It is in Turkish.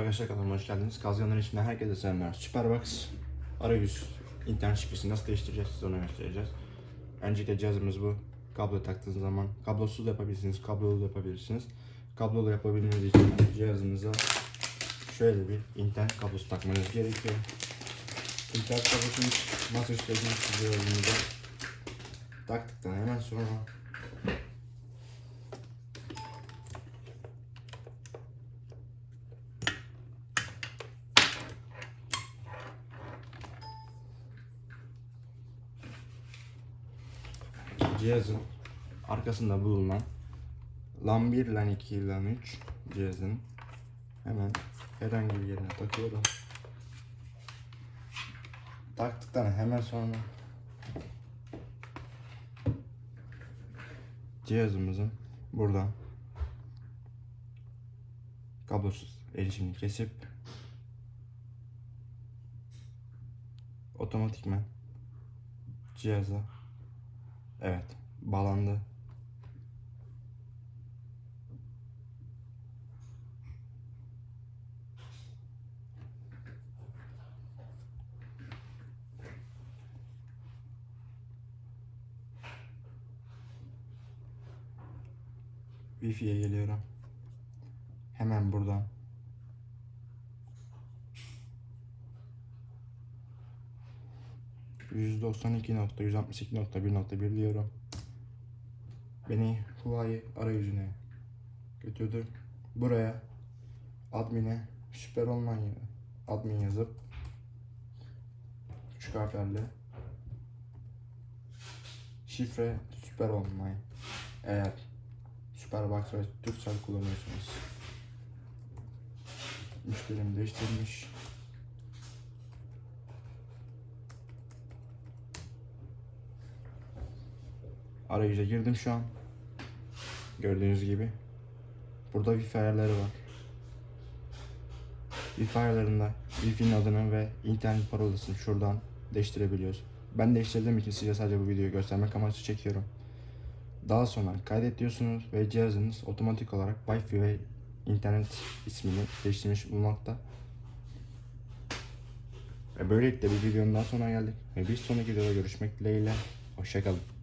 Arkadaşlar kanalıma hoş geldiniz. Kazganların içinde herkese selamlar. Superbox arayüz internet şifresini nasıl değiştireceğiz size onu göstereceğiz. Öncelikle cihazımız bu. Kablo taktığınız zaman kablosuz da yapabilirsiniz, kablolu da yapabilirsiniz. Kablolu yapabilmeniz için cihazınıza şöyle bir internet kablosu takmanız gerekiyor. İnternet kablosunu masaüstü olduğunuzda taktıktan hemen sonra cihazın arkasında bulunan LAN 1, LAN 2, LAN 3 cihazın hemen herhangi bir yerine takıyorum. Taktıktan hemen sonra cihazımızın buradan kablosuz erişimini kesip otomatikman cihaza Evet, bağlandı. Wi-Fi'ye geliyorum. Hemen buradan %92.162.1.1 diyorum. Beni Huawei arayüzüne götürdü. Buraya admin'e süper online admin yazıp küçük harflerle şifre süper online eğer Superbox ve Turkcell kullanıyorsanız müşterim değiştirmiş Arayüze girdim şu an. Gördüğünüz gibi. Burada Wi-Fi var. Wi-Fi ayarlarında Wi-Fi'nin adını ve internet parolasını şuradan değiştirebiliyoruz. Ben değiştirdiğim için size sadece bu videoyu göstermek amaçlı çekiyorum. Daha sonra kaydet diyorsunuz ve cihazınız otomatik olarak Wi-Fi ve internet ismini değiştirmiş bulunmakta. Ve böylelikle bir videonun daha sonuna geldik. Ve bir sonraki videoda görüşmek dileğiyle. Hoşçakalın.